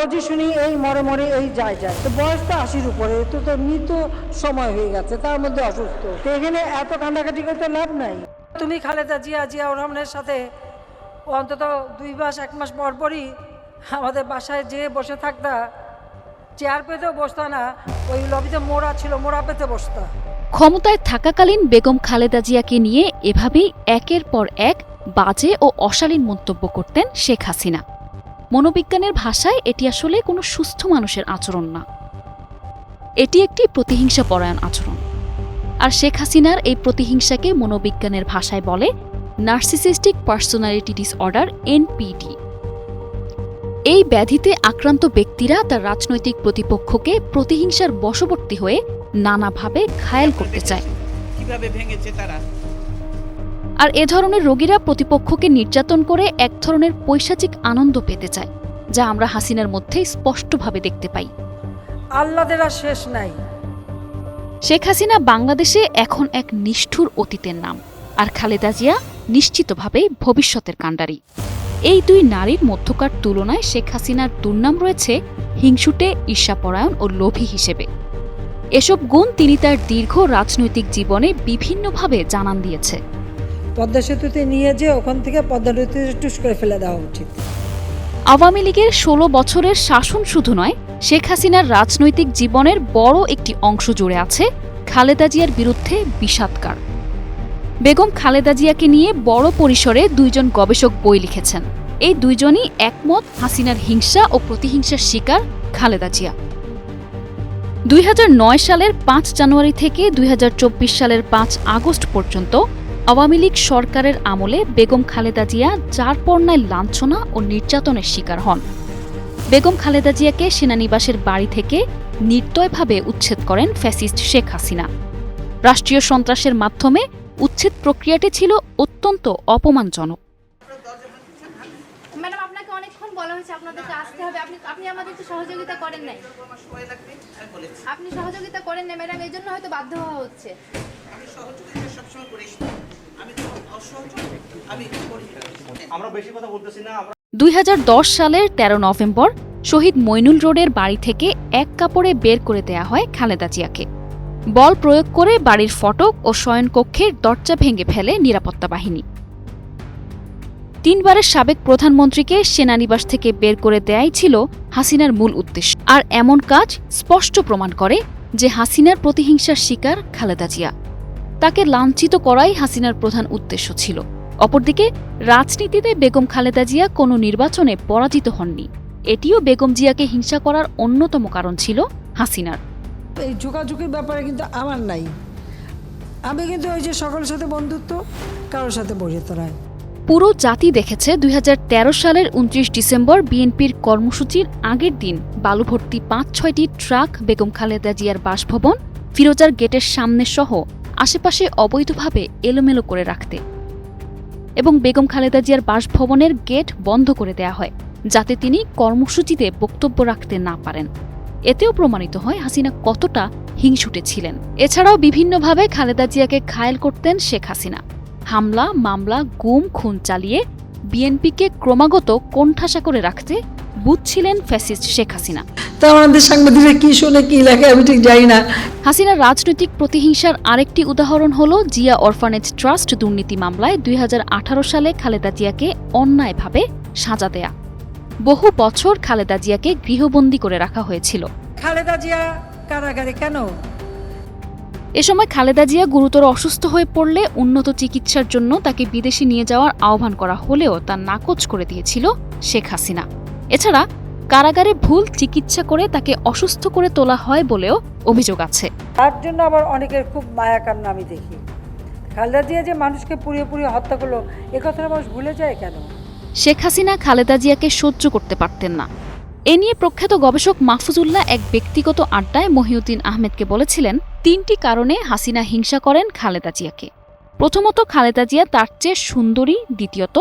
রোজই শুনি এই মরে মরে এই যায় যায়। তো বয়স তো আশির উপরে তো তো মৃত সময় হয়ে গেছে তার মধ্যে অসুস্থ। তো এখানে এত কান্দাকাটি করতে লাভ নাই। তুমি খালেদা জিয়া জিয়া রহমানের সাথে অন্তত দুই মাস এক মাস পর পরই আমাদের বাসায় যেয়ে বসে থাকতা চেয়ার পেতেও বসতা না ওই লবিতে মোড়া ছিল মোড়া পেতে বসতা। ক্ষমতায় থাকাকালীন বেগম খালেদা জিয়াকে নিয়ে এভাবেই একের পর এক বাজে ও অশালীন মন্তব্য করতেন শেখ হাসিনা। মনোবিজ্ঞানের ভাষায় এটি আসলে কোনো সুস্থ মানুষের আচরণ না। এটি একটি প্রতিহিংসা পরায়ণ আচরণ। আর শেখ হাসিনার এই প্রতিহিংসাকে মনোবিজ্ঞানের ভাষায় বলে নার্সিসিস্টিক পার্সোনালিটি ডিসঅর্ডার, এনপিডি। এই ব্যাধিতে আক্রান্ত ব্যক্তিরা তার রাজনৈতিক প্রতিপক্ষকে প্রতিহিংসার বশবর্তী হয়ে নানাভাবে ঘায়েল করতে চায়। কীভাবে ভেঙেছে তারা? আর এ ধরনের রোগীরা প্রতিপক্ষকে নির্যাতন করে এক ধরনের পৈশাচিক আনন্দ পেতে চায় যা আমরা হাসিনার মধ্যে স্পষ্টভাবে দেখতে পাই। আল্লাদের আর শেষ নাই। শেখ হাসিনা বাংলাদেশে এখন এক নিষ্ঠুর অতীতের নাম আর খালেদা জিয়া নিশ্চিতভাবেই ভবিষ্যতের কাণ্ডারি। এই দুই নারীর মধ্যকার তুলনায় শেখ হাসিনার দুর্নাম রয়েছে হিংসুটে ঈর্ষাপরায়ণ ও লোভী হিসেবে। এসব গুণ তিনি তার দীর্ঘ রাজনৈতিক জীবনে বিভিন্নভাবে জানান দিয়েছে। পদ্মা সেতুতে নিয়ে যে ওখান থেকে পদ্মা নদীতে টুস করে ফেলে দেওয়া উচিত। আওয়ামী লীগের ষোলো বছরের শাসন শুধু নয়, শেখ হাসিনার রাজনৈতিক জীবনের বড় একটি অংশ জুড়ে আছে খালেদা জিয়ার বিরুদ্ধে বিষাদকার। বেগম খালেদা জিয়াকে নিয়ে বড় পরিসরে দুইজন গবেষক বই লিখেছেন। এই দুইজনই একমত হাসিনার হিংসা ও প্রতিহিংসার শিকার খালেদা জিয়া। দুই হাজার নয় সালের পাঁচ জানুয়ারি থেকে দুই হাজার চব্বিশ সালের পাঁচ আগস্ট পর্যন্ত আওয়ামী লীগ সরকারের আমলে বেগম খালেদা জিয়া যার পর্নায় লাঞ্ছনা ও নির্যাতনের শিকার হন। বেগম খালেদা জিয়াকে সেনানিবাসের বাড়ি থেকে নির্দয়ভাবে উচ্ছেদ করেন ফ্যাসিস্ট শেখ হাসিনা। রাষ্ট্রীয় সন্ত্রাসের মাধ্যমে উচ্ছেদ প্রক্রিয়াটি ছিল অত্যন্ত অপমানজনক। ম্যাডাম আপনাকে অনেকক্ষণ বলা হয়েছে আপনাদেরকে আসতে হবে। আপনি সহযোগিতা করেন নাই। আপনি সহযোগিতা করেন নাই ম্যাডাম এই জন্য হয়তো বাধ্য হওয়া হচ্ছে। আমি সহযোগিতা সবসময় করিস না। আমি তো অসহযোগ আমি করি। আমরা বেশি কথা বলতেছি না আমরা দুই সালের ১৩ নভেম্বর শহীদ মইনুল রোডের বাড়ি থেকে এক কাপড়ে বের করে দেয়া হয় খালেদা জিয়াকে। বল প্রয়োগ করে বাড়ির ফটক ও শয়নকক্ষের দরজা ভেঙে ফেলে নিরাপত্তা বাহিনী। তিনবারের সাবেক প্রধানমন্ত্রীকে সেনানিবাস থেকে বের করে দেয়াই ছিল হাসিনার মূল উদ্দেশ্য। আর এমন কাজ স্পষ্ট প্রমাণ করে যে হাসিনার প্রতিহিংসার শিকার খালেদা জিয়া। তাকে লাঞ্ছিত করাই হাসিনার প্রধান উদ্দেশ্য ছিল। অপরদিকে রাজনীতিতে বেগম খালেদা জিয়া কোনো নির্বাচনে পরাজিত হননি। এটিও বেগম জিয়াকে হিংসা করার অন্যতম কারণ ছিল হাসিনার। এই ঝুঁকাঝুঁকির ব্যাপারে কিন্তু আমার নাই। আমি কিন্তু ওই যে সকলের সাথে বন্ধুত্ব কারোর সাথে বসিত নয় পুরো জাতি দেখেছে দুই হাজার তেরো সালের উনত্রিশ ডিসেম্বর বিএনপির কর্মসূচির আগের দিন বালুভর্তি পাঁচ ছয়টি ট্রাক বেগম খালেদা জিয়ার বাসভবন ফিরোজার গেটের সামনে সহ আশেপাশে অবৈধভাবে এলোমেলো করে রাখতে এবং বেগম খালেদা জিয়ার বাসভবনের গেট বন্ধ করে দেয়া হয়, যাতে তিনি কর্মসূচিতে বক্তব্য রাখতে না পারেন। এতেও প্রমাণিত হয় হাসিনা কতটা হিংসুটে ছিলেন। এছাড়াও বিভিন্নভাবে খালেদা জিয়াকে খায়েল করতেন শেখ হাসিনা। হামলা, মামলা, গুম, খুন চালিয়ে বিএনপিকে ক্রমাগত কোণঠাসা করে রাখতে বুঝছিলেন ফ্যাসিস্ট শেখ হাসিনা। তা আমাদের সাংবাদিকরা কি শোনে কি লেখে আমি ঠিক জানি না। হাসিনার রাজনৈতিক প্রতিহিংসার আরেকটি উদাহরণ হল জিয়া অরফানেজ ট্রাস্ট দুর্নীতি মামলায় দুই হাজার আঠারো সালে খালেদা জিয়াকে অন্যায়ভাবে সাজা দেয়া। বহু বছর খালেদা জিয়াকে গৃহবন্দী করে রাখা হয়েছিল। খালেদা জিয়া কারাগারে কেন? এ সময় খালেদা জিয়া গুরুতর অসুস্থ হয়ে পড়লে উন্নত চিকিৎসার জন্য তাকে বিদেশে নিয়ে যাওয়ার আহ্বান করা হলেও তা নাকচ করে দিয়েছিল শেখ হাসিনা। এছাড়া কারাগারে ভুল চিকিৎসা করে তাকে অসুস্থ করে তোলা হয় বলেও অভিযোগ আছে। তার জন্য আবার অনেকের খুব মায়া কান্না আমি দেখি। খালেদা জিয়া যে মানুষকে পুড়িয়ে পুড়িয়ে হত্যা করল এ কথাটা মানুষ ভুলে যায় কেন? শেখ হাসিনা খালেদা জিয়াকে সহ্য করতে পারতেন না। এ নিয়ে প্রখ্যাত গবেষক মাহফুজুল্লাহ এক ব্যক্তিগত আড্ডায় মহিউদ্দিন আহমেদকে বলেছিলেন তিনটি কারণে হাসিনা হিংসা করেন খালেদা জিয়াকে। প্রথমত খালেদা জিয়া তার চেয়ে সুন্দরী দ্বিতীয়ত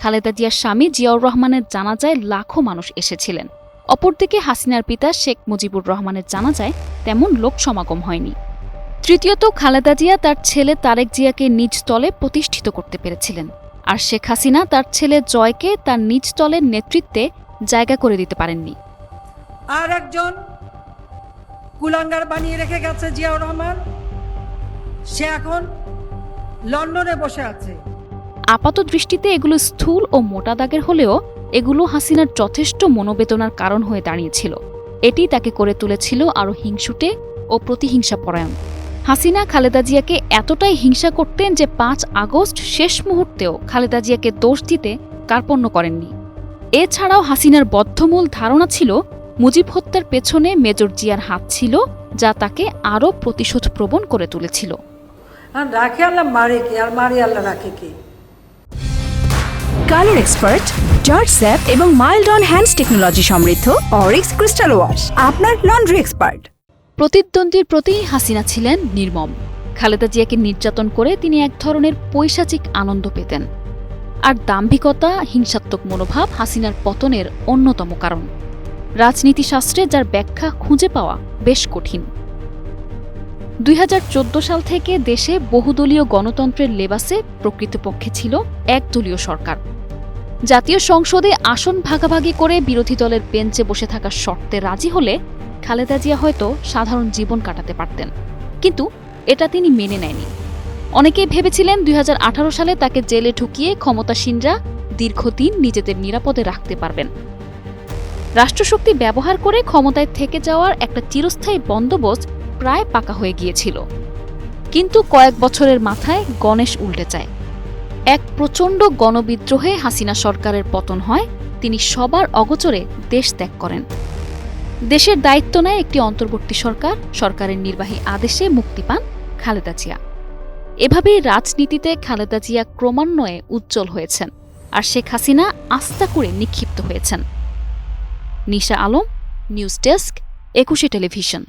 খালেদা জিয়ার স্বামী জিয়াউর রহমানের জানাজায় লাখো মানুষ এসেছিলেন। অপরদিকে হাসিনার পিতা শেখ মুজিবুর রহমানের জানাজায় তেমন লোক সমাগম হয়নি। তৃতীয়ত খালেদা জিয়া তার ছেলে তারেক জিয়াকে নিজ তলে প্রতিষ্ঠিত করতে পেরেছিলেন আর শেখ হাসিনা তার ছেলে জয়কে তার নিজ দলের নেতৃত্বে জায়গা করে দিতে পারেননি। আর একজন কুলাঙ্গার বানিয়ে রেখে গেছে জিয়াউর রহমান। সে এখন লন্ডনে বসে আছে। আপাত দৃষ্টিতে এগুলো স্থূল ও মোটা দাগের হলেও এগুলো হাসিনার যথেষ্ট মনোবেদনার কারণ হয়ে দাঁড়িয়েছিল। এটি তাকে করে তুলেছিল আরও হিংসুটে ও প্রতিহিংসা পরায়ণ হাসিনা খালেদা জিয়াকে এতটাই হিংসা করতেন যে পাঁচ আগস্ট শেষ মুহূর্তেও খালেদা জিয়াকে দোষ দিতে কার্পণ্য করেননি। এছাড়াও হাসিনার বদ্ধমূল ধারণা ছিল, মুজিব হত্যার পেছনে মেজর জিয়ার হাত ছিল, যা তাকে আরও প্রতিশোধ প্রবণ করে তুলেছিল। রাখে আল্লাহ মারে কে? আর মারে আল্লাহ রাখে কে? কালার এক্সপার্ট, জর্জ স্যাপ এবং মাইল্ড অন হ্যান্ডস টেকনোলজি সমৃদ্ধ অরিক্স ক্রিস্টাল ওয়াশ, আপনার লন্ড্রি এক্সপার্ট। প্রতিদ্বন্দ্বীর প্রতি হাসিনা ছিলেন নির্মম। খালেদা জিয়াকে নির্যাতন করে তিনি এক ধরনের পৈশাচিক আনন্দ পেতেন। আর দাম্ভিকতা, হিংসাত্মক মনোভাব হাসিনার পতনের অন্যতম কারণ। রাজনীতিশাস্ত্রে যার ব্যাখ্যা খুঁজে পাওয়া বেশ কঠিন। দুই হাজার চোদ্দ সাল থেকে দেশে বহুদলীয় গণতন্ত্রের লেবাসে প্রকৃতপক্ষে ছিল একদলীয় সরকার। জাতীয় সংসদে আসন ভাগাভাগি করে বিরোধী দলের বেঞ্চে বসে থাকার শর্তে রাজি হলে খালেদা জিয়া হয়তো সাধারণ জীবন কাটাতে পারতেন। কিন্তু এটা তিনি মেনে নেয়নি অনেকেই ভেবেছিলেন দুই হাজার আঠারো সালে তাকে জেলে ঢুকিয়ে ক্ষমতাসীনরা দীর্ঘদিন নিজেদের নিরাপদে রাখতে পারবেন। রাষ্ট্রশক্তি ব্যবহার করে ক্ষমতায় থেকে যাওয়ার একটা চিরস্থায়ী বন্দোবস্ত প্রায় পাকা হয়ে গিয়েছিল। কিন্তু কয়েক বছরের মাথায় গণেশ উল্টে যায়। এক প্রচণ্ড গণবিদ্রোহে হাসিনা সরকারের পতন হয়, তিনি সবার অগোচরে দেশ ত্যাগ করেন। দেশের দায়িত্ব নেয় একটি অন্তর্বর্তী সরকার, সরকারের নির্বাহী আদেশে মুক্তি পান খালেদা জিয়া। এভাবেই রাজনীতিতে খালেদা জিয়া ক্রমান্বয়ে উজ্জ্বল হয়েছেন আর শেখ হাসিনা আস্থা করে নিক্ষিপ্ত হয়েছেন। Nisha Alam, news desk, Ekushey television.